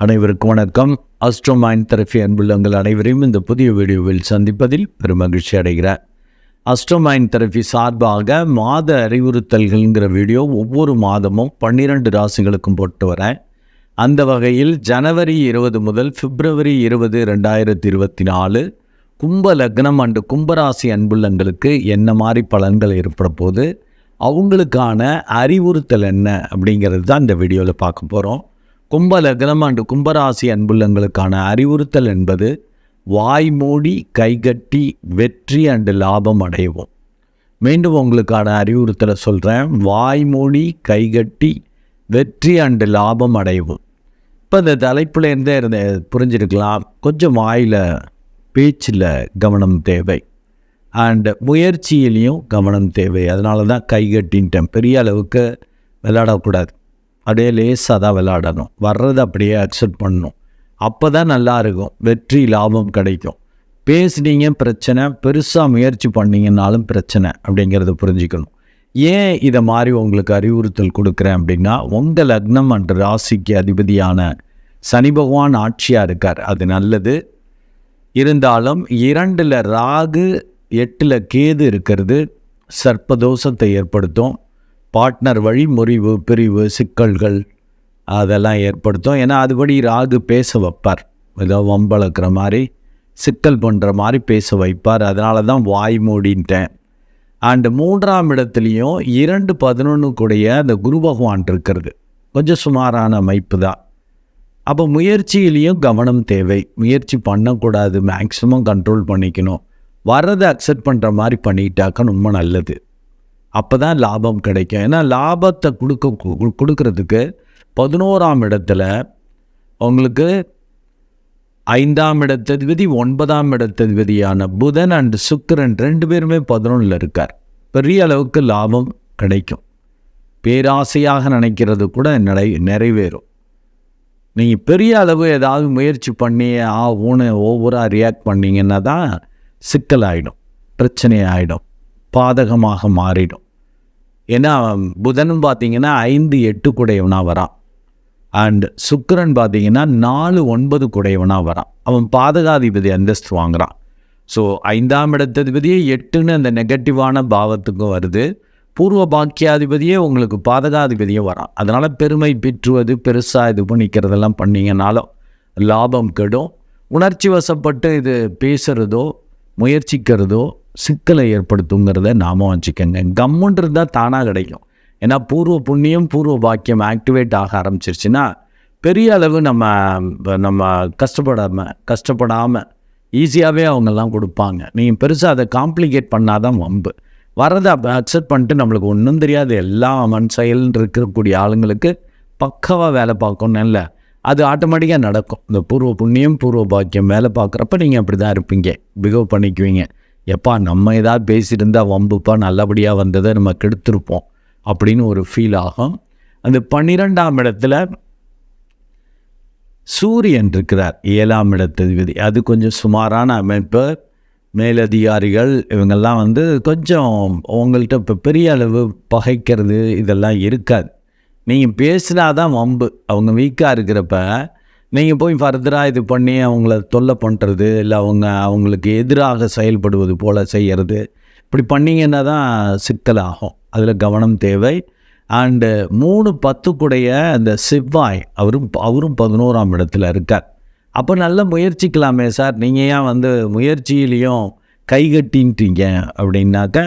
அனைவருக்கும் வணக்கம். Astro mind therapy அன்புள்ளங்கள் அனைவரையும் இந்த புதிய வீடியோவில் சந்திப்பதில் பெருமகிழ்ச்சி அடைகிறார் அஸ்ட்ரோ மைண்ட் தெரபி சார்பாக மாத அறிவுறுத்தல்கள்ங்கிற வீடியோ ஒவ்வொரு மாதமும் பன்னிரண்டு ராசிகளுக்கும் போட்டு வரேன். அந்த வகையில் ஜனவரி இருபது முதல் பிப்ரவரி இருபது ரெண்டாயிரத்தி இருபத்தி நாலு கும்ப லக்னம் அண்டு கும்பராசி அன்புள்ளங்களுக்கு என்ன மாதிரி பலன்கள் ஏற்பட போது அவங்களுக்கான அறிவுறுத்தல் என்ன அப்படிங்கிறது தான் இந்த வீடியோவில் பார்க்க போகிறோம் கும்ப லக்னம் அண்டு கும்பராசி அன்புள்ளங்களுக்கான அறிவுறுத்தல் என்பது வாய் மூடி கைகட்டி வெற்றி அண்டு லாபம் அடைவோம் மீண்டும் உங்களுக்கான அறிவுறுத்தலை சொல்கிறேன் வாய் மூடி கைகட்டி வெற்றி அண்டு லாபம் அடைவோம் இப்போ இந்த தலைப்புலேருந்தே இருந்த புரிஞ்சிருக்கலாம். கொஞ்சம் வாயில் பேச்சில் கவனம் தேவை. அண்டு முயற்சியிலையும் கவனம் தேவை. அதனால தான் கைகட்டின்ட்டேன் பெரிய அளவுக்கு விளையாடக்கூடாது. அப்படியே லேசாக தான் விளாடணும். வர்றதை அப்படியே அக்செப்ட் பண்ணணும். அப்போ தான் நல்லா இருக்கும். வெற்றி லாபம் கிடைக்கும். பேசுனீங்க பிரச்சனை. பெருசாக முயற்சி பண்ணீங்கன்னாலும் பிரச்சனை அப்படிங்கிறத புரிஞ்சுக்கணும். ஏன் இதை மாதிரி உங்களுக்கு அறிவுறுத்தல் கொடுக்குறேன் அப்படின்னா உங்கள் லக்னம் அன்று ராசிக்கு அதிபதியான சனி பகவான் ஆட்சியாக இருக்கார். அது நல்லது. இருந்தாலும் இரண்டில் ராகு எட்டில் கேது இருக்கிறது சர்ப்பதோஷத்தை ஏற்படுத்தும். பார்ட்னர் வழி முறிவு பிரிவு சிக்கல்கள் அதெல்லாம் ஏற்படுத்தும். ஏன்னா அதுபடி ராகு பேச வைப்பார். ஏதோ வம்பளக்கிற மாதிரி சிக்கல் பண்ணுற மாதிரி பேச வைப்பார். அதனால தான் வாய் மூடின்ட்டேன். அண்டு மூன்றாம் இடத்துலையும் இரண்டு பதினொன்று கூடிய அந்த குரு பகவான் இருக்கிறது. கொஞ்சம் சுமாரான அமைப்பு தான். அப்போ முயற்சியிலையும் கவனம் தேவை. முயற்சி பண்ணக்கூடாது. மேக்ஸிமம் கண்ட்ரோல் பண்ணிக்கணும். வர்றதை அக்செப்ட் பண்ணுற மாதிரி பண்ணிட்டாக்க ரொம்ப நல்லது. அப்போ தான் லாபம் கிடைக்கும். ஏன்னா லாபத்தை கொடுக்க கொடுக்கறதுக்கு பதினோராம் இடத்துல உங்களுக்கு ஐந்தாம் இடத்ததிபதி ஒன்பதாம் இடத்ததிபதியான புதன் அண்ட் சுக்கரன் ரெண்டு பேருமே பதினொன்றில் இருக்கார். பெரிய அளவுக்கு லாபம் கிடைக்கும். பேராசையாக நினைக்கிறது கூட நிறை நிறைவேறும். நீங்கள் பெரிய அளவு ஏதாவது முயற்சி பண்ணி ஆ ஊனு ஓவராக ரியாக்ட் பண்ணீங்கன்னா தான் சிக்கலாயிடும் பிரச்சனை ஆகிடும் பாதகமாக மாறிடும். ஏன்னா புதனும் பார்த்தீங்கன்னா ஐந்து எட்டு குடையவனாக வரான். அண்ட் சுக்கரன் பார்த்தீங்கன்னா நாலு ஒன்பது குடையவனாக வரான். அவன் பாதகாதிபதி அந்தஸ்து வாங்குறான். ஸோ ஐந்தாம் இடத்ததிபதியே எட்டுன்னு அந்த நெகட்டிவான பாவத்துக்கும் வருது. பூர்வ பாக்கியாதிபதியே உங்களுக்கு பாதகாதிபதியே வரான். அதனால் பெருமை பிற்றுவது பெருசாக இது பண்ணிக்கிறதெல்லாம் பண்ணிங்கனாலும் லாபம் கெடும். உணர்ச்சி வசப்பட்டு இது பேசுகிறதோ முயற்சிக்கிறதோ சிக்கலை ஏற்படுத்துங்கிறத நாம வச்சுக்கோங்க. கம்முன்றது தான் தானாக கிடைக்கும். ஏன்னா பூர்வ புண்ணியம் பூர்வ பாக்கியம் ஆக்டிவேட் ஆக ஆரம்பிச்சிருச்சுன்னா பெரிய அளவு நம்ம நம்ம கஷ்டப்படாமல் கஷ்டப்படாமல் ஈஸியாகவே அவங்கெல்லாம் கொடுப்பாங்க. நீங்கள் பெருசாக அதை காம்ப்ளிகேட் பண்ணாதான் வம்பு. வரதை அக்செப்ட் பண்ணிட்டு நம்மளுக்கு ஒன்றும் தெரியாது. எல்லா மண் செயல் இருக்கக்கூடிய ஆளுங்களுக்கு பக்கவாக வேலை பார்க்கணும் இல்லை. அது ஆட்டோமேட்டிக்காக நடக்கும். இந்த பூர்வ புண்ணியம் பூர்வ பாக்கியம் வேலை பார்க்குறப்ப நீங்கள் அப்படி தான் இருப்பீங்க. பிகவ் பண்ணிக்குவீங்க. எப்பா நம்ம ஏதாவது பேசியிருந்தா வம்புப்பா நல்லபடியாக வந்ததை நம்ம கெடுத்திருப்போம் அப்படின்னு ஒரு ஃபீல் ஆகும். அந்த பன்னிரெண்டாம் இடத்துல சூரியன் இருக்கிறார் ஏழாம் இடத்ததிபதி அது கொஞ்சம் சுமாரான அமைப்பு. மேலதிகாரிகள் இவங்கெல்லாம் வந்து கொஞ்சம் உங்கள்கிட்ட இப்போ பெரிய அளவு பகைக்கிறது இதெல்லாம் இருக்காது. நீங்கள் பேசினா தான் வம்பு. அவங்க வீக்காக இருக்கிறப்ப நீங்கள் போய் ஃபர்தராக இது பண்ணி அவங்கள தொல்லை பண்ணுறது இல்லை அவங்க அவங்களுக்கு எதிராக செயல்படுவது போல் செய்கிறது இப்படி பண்ணீங்கன்னா தான் சிக்கலாகும். அதில் கவனம் தேவை. அண்டு மூணு பத்துக்குடைய அந்த செவ்வாய் அவரும் அவரும் பதினோராம் இடத்துல இருக்கார். அப்போ நல்லா முயற்சிக்கலாமே சார். நீங்கள் ஏன் வந்து முயற்சியிலையும் கைகட்டின்ட்டீங்க அப்படின்னாக்க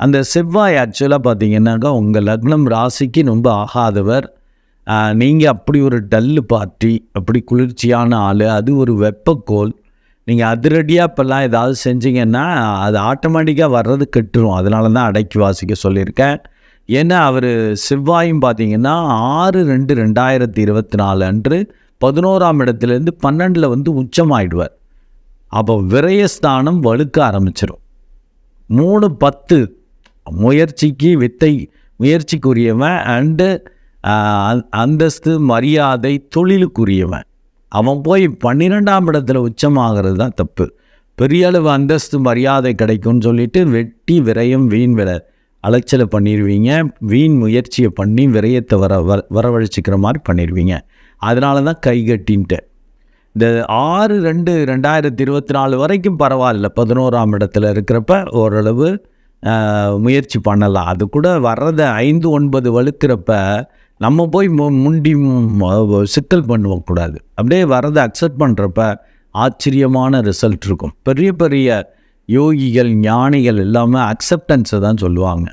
அந்த செவ்வாய் ஆக்சுவலாக பார்த்தீங்கன்னாக்கா உங்கள் லக்னம் ராசிக்கு ரொம்ப ஆகாதவர். நீங்கள் அப்படி ஒரு டல்லு பார்ட்டி அப்படி குளிர்ச்சியான ஆள் அது ஒரு வெப்பக்கோல் நீங்கள் அதிரடியாக இப்போல்லாம் ஏதாவது செஞ்சீங்கன்னா அது ஆட்டோமேட்டிக்காக வர்றது கெட்டுரும். அதனால தான் அடைக்கி வாசிக்க சொல்லியிருக்கேன். ஏன்னா அவர் செவ்வாயும் பார்த்தீங்கன்னா ஆறு ரெண்டு ரெண்டாயிரத்தி இருபத்தி நாலு அன்று பதினோராம் இடத்துலேருந்து பன்னெண்டில் வந்து உச்சமாயிடுவார். அப்போ விரயஸ்தானம் வலுக்க ஆரம்பிச்சிடும் மூணு பத்து முயற்சிக்கு வித்தை முயற்சிக்குரியவன் அண்டு அந்தஸ்து மரியாதை தொழிலுக்குரியவன். அவன் போய் பன்னிரெண்டாம் இடத்துல உச்சமாகிறது தான் தப்பு. பெரிய அளவு அந்தஸ்து மரியாதை கிடைக்கும்னு சொல்லிட்டு வெட்டி விரயம் வீண் விலை அலைச்சலை பண்ணிடுவீங்க வீண் முயற்சியை பண்ணி விரயத்தை வர வர வரவழைச்சிக்கிற மாதிரி பண்ணிடுவீங்க அதனால தான் கை கட்டின்ட்டு. இந்த ஆறு ரெண்டு ரெண்டாயிரத்தி இருபத்தி நாலு வரைக்கும் பரவாயில்ல. பதினோராம் இடத்துல இருக்கிறப்ப ஓரளவு முயற்சி பண்ணலாம். அது கூட வர்றதை ஐந்து ஒன்பது வலுக்கிறப்ப நம்ம போய் மு- முண்டி சிக்கல் பண்ணுவோம் கூடாது. அப்படியே வர்றதை அக்செப்ட் பண்ணுறப்ப ஆச்சரியமான ரிசல்ட் இருக்கும். பெரிய பெரிய யோகிகள் ஞானிகள் எல்லாமே அக்செப்டன்ஸை தான் சொல்லுவாங்க.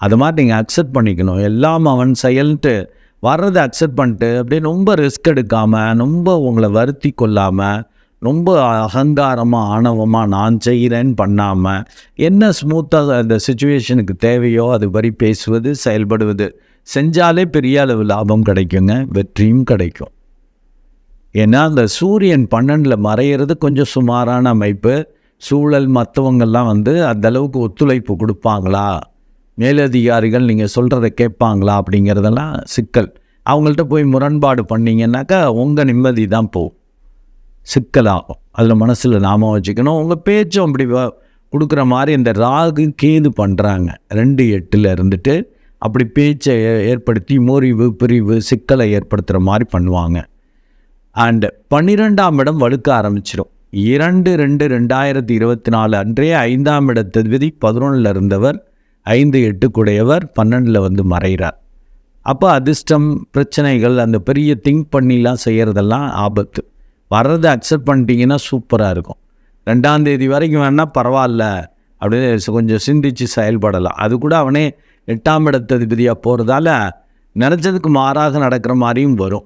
அது மாதிரி நீங்கள் அக்செப்ட் பண்ணிக்கணும். எல்லாம் அவன் செயல்ட்டு வர்றதை அக்செப்ட் பண்ணிட்டு அப்படியே ரொம்ப ரிஸ்க் எடுக்காமல் ரொம்ப உங்களை வருத்தி கொள்ளாமல் ரொம்ப அகங்காரமாக ஆணவமாக நான் செய்கிறேன்னு பண்ணாமல் என்ன ஸ்மூத்தாக அந்த சுச்சுவேஷனுக்கு தேவையோ அது வரி பேசுவது செயல்படுவது செஞ்சாலே பெரிய அளவு லாபம் கிடைக்குங்க வெற்றியும் கிடைக்கும். ஏன்னா அந்த சூரியன் பன்னெண்டில் மறையிறது கொஞ்சம் சுமாரான அமைப்பு. சூழல் மற்றவங்கெல்லாம் வந்து அந்த அளவுக்கு ஒத்துழைப்பு கொடுப்பாங்களா? மேலதிகாரிகள் நீங்கள் சொல்கிறத கேட்பாங்களா? அப்படிங்கிறதெல்லாம் சிக்கல். அவங்கள்ட்ட போய் முரண்பாடு பண்ணீங்கன்னாக்கா உங்கள் நிம்மதி தான் போகும். சிக்கலாகும். அதில் மனசில் நாம வச்சுக்கணும். உங்கள் பேச்சும் அப்படி வ- கொடுக்குற மாதிரி இந்த ராகு கேது பண்ணுறாங்க ரெண்டு எட்டில் இருந்துட்டு அப்படி பேச்சை ஏற்படுத்தி முறிவு பிரிவு சிக்கலை ஏற்படுத்துகிற மாதிரி பண்ணுவாங்க. அண்டு பன்னிரெண்டாம் இடம் வலுக்க ஆரம்பிச்சிடும் இரண்டு ரெண்டு ரெண்டாயிரத்தி இருபத்தி நாலு அன்றே ஐந்தாம் இடத்ததிபதி பதினொன்றில் இருந்தவர் ஐந்து எட்டுக்குடையவர் பன்னெண்டில் வந்து மறைகிறார். அப்போ அதிர்ஷ்டம் பிரச்சனைகள் அந்த பெரிய திங்க் பண்ணிலாம் செய்கிறதெல்லாம் ஆபத்து. வர்றதை அக்செப்ட் பண்ணிட்டீங்கன்னா சூப்பராக இருக்கும். ரெண்டாம் தேதி வரைக்கும் வேணால் பரவாயில்ல அப்படின்னு கொஞ்சம் சிந்திச்சு செயல்படலாம். அது கூட அவனே எட்டாம் இடத்ததிபதியாக போகிறதால நினச்சதுக்கு மாறாக நடக்கிற மாதிரியும் வரும்.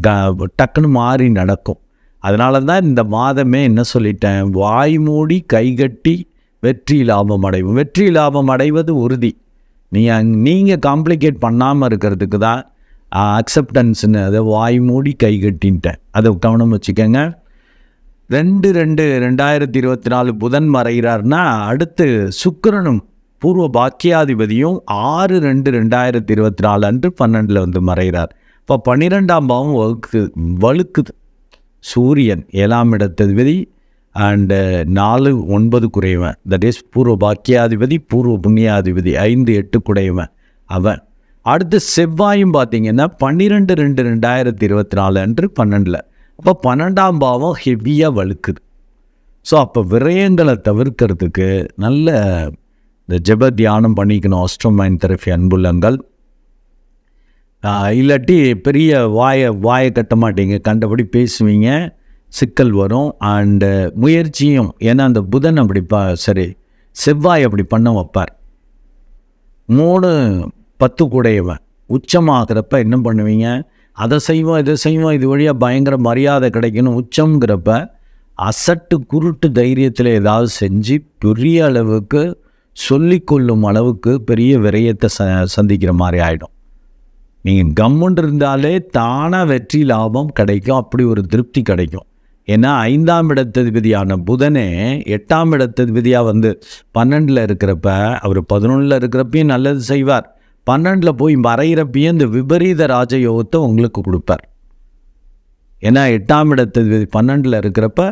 க- டக்குன்னு மாறி நடக்கும். அதனால தான் இந்த மாதமே என்ன சொல்லிட்டேன்? வாய் மூடி கைகட்டி வெற்றி லாபம் அடைவோம். வெற்றி லாபம் அடைவது உறுதி. நீங்கள் நீங்கள் காம்ப்ளிகேட் பண்ணாமல் இருக்கிறதுக்கு தான் அக்செப்டன்ஸ்னு அதை வாய் மூடி கைகட்டின்ட்டேன் அதை கவனம் வச்சுக்கோங்க. ரெண்டு ரெண்டு ரெண்டாயிரத்தி இருபத்தி நாலு புதன் மறைகிறார்னா அடுத்து சுக்கரனும் பூர்வ பாக்கியாதிபதியும் ஆறு ரெண்டு ரெண்டாயிரத்தி இருபத்தி நாலு அன்று பன்னெண்டில் வந்து மறைகிறார். இப்போ பன்னிரெண்டாம் பாவம் வகுக்கு வலுக்குது சூரியன் ஏழாம் இடத்ததிபதி அண்டு நாலு ஒன்பது குறைவன். தட் இஸ் பூர்வ பாக்கியாதிபதி பூர்வ புண்ணியாதிபதி ஐந்து எட்டு குறைவன் அவன். அடுத்து செவ்வாயும் பார்த்தீங்கன்னா பன்னிரெண்டு ரெண்டு ரெண்டாயிரத்தி இருபத்தி நாலு அன்று பன்னெண்டில். அப்போ பன்னெண்டாம் பாவம் ஹெவியாக வலுக்குது. ஸோ அப்போ விரயங்களை தவிர்க்கிறதுக்கு நல்ல இந்த ஜெப தியானம் பண்ணிக்கணும் ஆஸ்ட்ரோமைன் தெரஃபி அன்புள்ளங்கள் இல்லாட்டி பெரிய வாயை வாயை கட்ட மாட்டீங்க கண்டபடி பேசுவீங்க சிக்கல் வரும் அண்டு முயற்சியும் ஏன்னா அந்த புதன் அப்படி ப சரி செவ்வாய் அப்படி பண்ண வைப்பார். மூணு பத்து கூடையவன் உச்சமாகிறப்ப என்ன பண்ணுவீங்க? அதை செய்வோம் இதை செய்வோம் இது வழியாக பயங்கர மரியாதை கிடைக்கணும் உச்சங்கிறப்ப அசட்டு குருட்டு தைரியத்தில் ஏதாவது செஞ்சு பெரிய அளவுக்கு சொல்லிக்கொள்ளும் அளவுக்கு பெரிய விரயத்தை ச சந்திக்கிற மாதிரி ஆகிடும் நீங்கள் கம்முன்னு இருந்தாலே தானாக வெற்றி லாபம் கிடைக்கும். அப்படி ஒரு திருப்தி கிடைக்கும். ஏன்னா ஐந்தாம் இடத்ததிபதியான புதனே எட்டாம் இடத்ததிபதியாக வந்து பன்னெண்டில் இருக்கிறப்ப அவர் பதினொன்றில் இருக்கிறப்பையும் நல்லது செய்வார். பன்னெண்டில் போய் மறைகிறப்பையும் இந்த விபரீத ராஜயோகத்தை உங்களுக்கு கொடுப்பார். ஏன்னா எட்டாம் இடத்ததிபதி பன்னெண்டில் இருக்கிறப்ப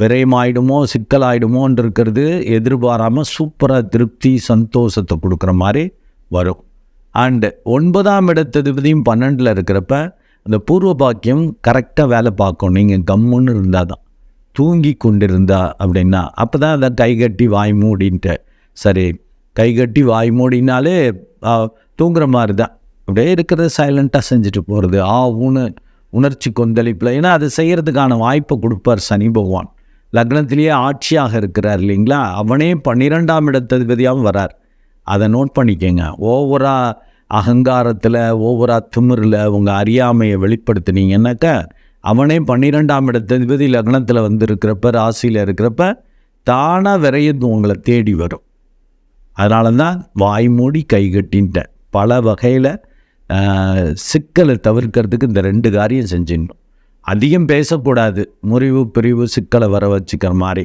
விரயமாயிடுமோ சிக்கலாயிடுமோன்னு இருக்கிறது எதிர்பாராமல் சூப்பராக திருப்தி சந்தோஷத்தை கொடுக்குற மாதிரி வரும். அண்டு ஒன்பதாம் இடத்ததிபதியும் பன்னெண்டில் இருக்கிறப்ப அந்த பூர்வ பாக்கியம் கரெக்டாக வேலை பார்க்கும். நீங்கள் கம்முன்னு இருந்தால் தான். தூங்கி கொண்டிருந்தா அப்படின்னா அப்போ தான் அதை கைகட்டி வாய் மூடின்ட்டு. சரி கைகட்டி வாய் மூடினாலே தூங்குற மாதிரி தான். அப்படியே இருக்கிறத சைலண்ட்டாக செஞ்சுட்டு போகிறது ஆ ஊன்னு உணர்ச்சி கொந்தளிப்பில். ஏன்னா அதை செய்கிறதுக்கான வாய்ப்பை கொடுப்பார் சனி பகவான். லக்னத்திலேயே ஆட்சியாக இருக்கிறார் இல்லைங்களா? அவனே பன்னிரெண்டாம் இடத்ததிபதியாகவும் வரார். அதை நோட் பண்ணிக்கங்க. ஓவரா அகங்காரத்தில் ஓவரா திமிரில் உங்கள் அறியாமையை வெளிப்படுத்துனீங்கன்னாக்கா அவனே பன்னிரெண்டாம் இடத்ததிபதி லக்னத்தில் வந்து இருக்கிறப்ப ராசியில் இருக்கிறப்ப தானாக விரையது உங்களை தேடி வரும். அதனால தான் வாய் மூடி கைகட்டின்ட்டேன் பல வகையில் சிக்கலை தவிர்க்கிறதுக்கு இந்த ரெண்டு காரியம் செஞ்சிடணும். அதிகம் பேசக்கூடாது. முறிவு பிரிவு சிக்கலை வர வச்சுக்கிற மாதிரி.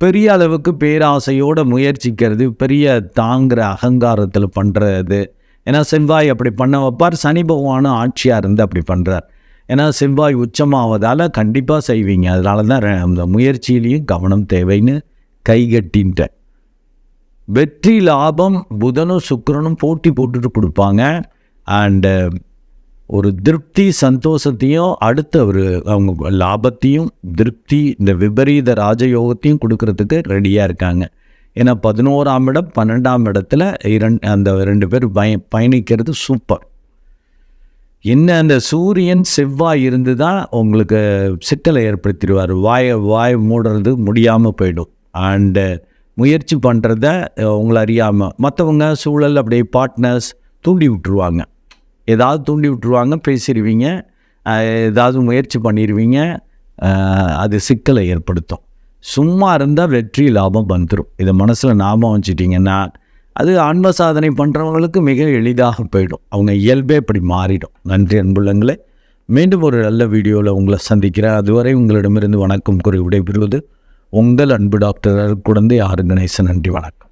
பெரிய அளவுக்கு பேராசையோட முயற்சிக்கிறது பெரிய தாங்குகிற அகங்காரத்தில் பண்ணுறது ஏன்னா செவ்வாய் அப்படி பண்ண வைப்பார். சனி பகவானும் ஆட்சியாக இருந்து அப்படி பண்ணுறார் ஏன்னா செவ்வாய் உச்சமாவதால் கண்டிப்பாக செய்வீங்க. அதனால தான் அந்த முயற்சியிலையும் கவனம் தேவைன்னு கைகட்டின்ட்டேன் வெற்றி லாபம் புதனும் சுக்கரனும் போட்டி போட்டுட்டு கொடுப்பாங்க. அண்டு ஒரு திருப்தி சந்தோஷத்தையும் அடுத்த ஒரு அவங்க லாபத்தையும் திருப்தி இந்த விபரீத ராஜயோகத்தையும் கொடுக்கறதுக்கு ரெடியாக இருக்காங்க. ஏன்னா பதினோராம் இடம் பன்னெண்டாம் இடத்துல இரண்டு அந்த ரெண்டு பேர் பய பயணிக்கிறது சூப்பர். என்ன அந்த சூரியன் செவ்வாய் இருந்து தான் உங்களுக்கு சிக்கலை ஏற்படுத்திடுவார். வாயை வாய் மூடுறது முடியாமல் போயிடும். அண்டு முயற்சி பண்ணுறத உங்களை அறியாமல் மற்றவங்க சூழல் அப்படியே பார்ட்னர்ஸ் தூண்டி விட்டுருவாங்க. ஏதாவது தூண்டி விட்டுருவாங்க பேசிடுவீங்க ஏதாவது முயற்சி பண்ணிடுவீங்க அது சிக்கலை ஏற்படுத்தும். சும்மா இருந்தால் வெற்றி லாபம் வந்துடும் இதை மனசில் ஞாபகம் வச்சுட்டிங்கன்னா அது ஆன்ம சாதனை பண்ணுறவங்களுக்கு மிக எளிதாக போயிடும். அவங்க இயல்பே இப்படி மாறிடும். நன்றி அன்புள்ளங்களே. மீண்டும் ஒரு நல்ல வீடியோவில் உங்களை சந்திக்கிறேன். அதுவரை உங்களிடமிருந்து வணக்கம் கூறி விடைபெறுவது உங்கள் அன்பு டாக்டர் குழந்தை ஆறு கணேசன். நன்றி வணக்கம்.